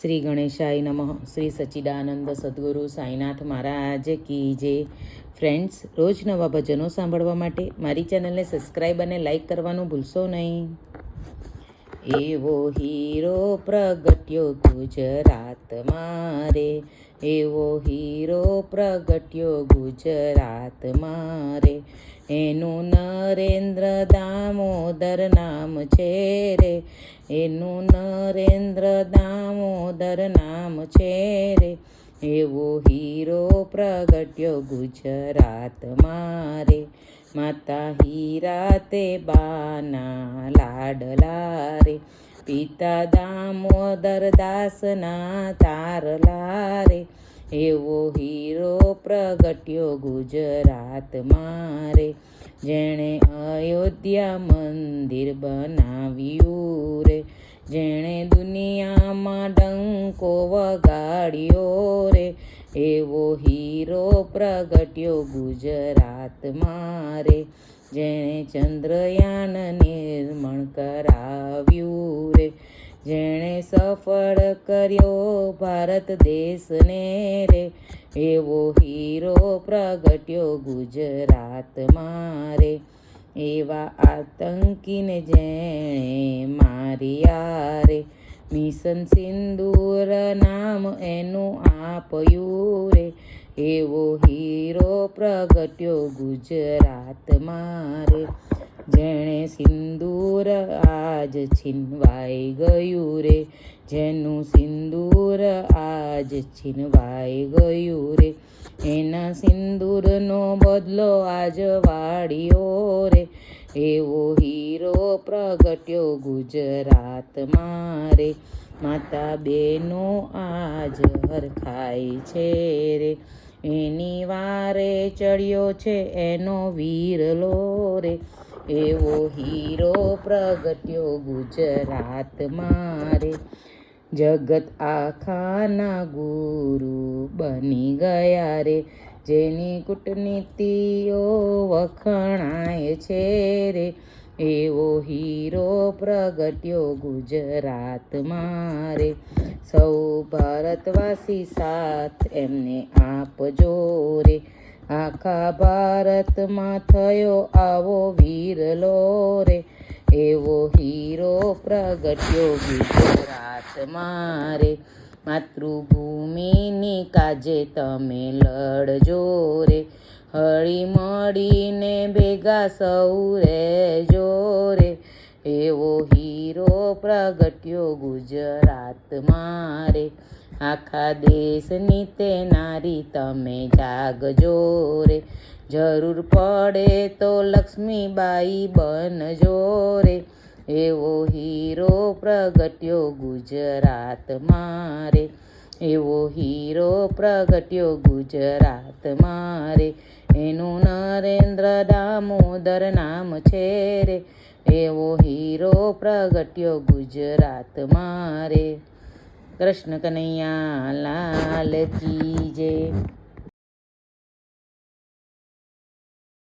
શ્રી ગણેશાય નમઃ. શ્રી સચ્ચિદાનંદ સદગુરુ સાંઈનાથ મહારાજ કી જે ફ્રેન્ડ્સ, રોજ નવા ભજનો સાંભળવા માટે મારી ચેનલને સબસ્ક્રાઈબ અને લાઈક કરવાનું ભૂલશો નહીં. એવો હીરો પ્રગટ્યો ગુજરાતમાં રે. એવો હીરો પ્રગટ્યો ગુજરાતમાં રે એનું નરેન્દ્ર દામોદર નામ છે રે. એનું નરેન્દ્ર દામોદર નામ છે રે. એવો હીરો પ્રગટ્યો ગુજરાતમાં રે માતા હીરા તે બાના લાડલા રે. પિતા દામોદર દાસના તારલા રે એવો હીરો પ્રગટ્યો ગુજરાતમાં રે. જેણે અયોધ્યા મંદિર બનાવ્યું રે, જેણે દુનિયામાં ડંકો વગાડ્યો રે, એવો હીરો પ્રગટ્યો ગુજરાતમાં રે. જેણે ચંદ્રયાન નિર્મણ કરાવ્યું જેણે સફળ કર્યો ભારત દેશને રે, એવો હીરો પ્રગટ્યો ગુજરાતમાં રે. એવા આતંકીને જેણે માર્યા રે મિશન સિંદૂર નામ એનું આપ્યું રે. એવો હીરો પ્રગટ્યો ગુજરાતમાં રે જેણે સિંદૂર આજ છીનવાઈ ગયું રે. જેનું સિંદૂર આજ છીનવાઈ ગયું રે. એના સિંદૂરનો બદલો આજ વાળ્યો રે. એવો હીરો પ્રગટ્યો ગુજરાતમાં રે. માતા બેનો આજ હરખાય છે રે. એની વારે ચડ્યો છે એનો વીરલો રે એવો હીરો પ્રગટ્યો ગુજરાતમાં રે. જગત આખાના ગુરુ બની ગયા રે. જેની કૂટનીતિઓ વખણાય છે રે. એવો હીરો પ્રગટ્યો ગુજરાતમાં રે. સૌ ભારતવાસી સાથ એમને આપજો રે. આખા ભારતમાં થયો આવો વીરલો રે. એવો હીરો પ્રગટ્યો ગુજરાતમાં રે. માતૃભૂમિની કાજે તમે લડજો રે હળી મળીને ભેગા સૌ રહેજો રે. એવો હીરો પ્રગટ્યો ગુજરાતમાં રે. આખા દેશની તે નારી તમે જાગજો રે. જરૂર પડે તો લક્ષ્મીબાઈ બનજો રે. એવો હીરો પ્રગટ્યો ગુજરાતમાં રે. એવો હીરો પ્રગટ્યો ગુજરાતમાં રે. એનું નરેન્દ્ર દામોદર નામ છે રે. એવો હીરો પ્રગટ્યો ગુજરાતમાં રે. કૃષ્ણ કનૈયા લાલ કી જય.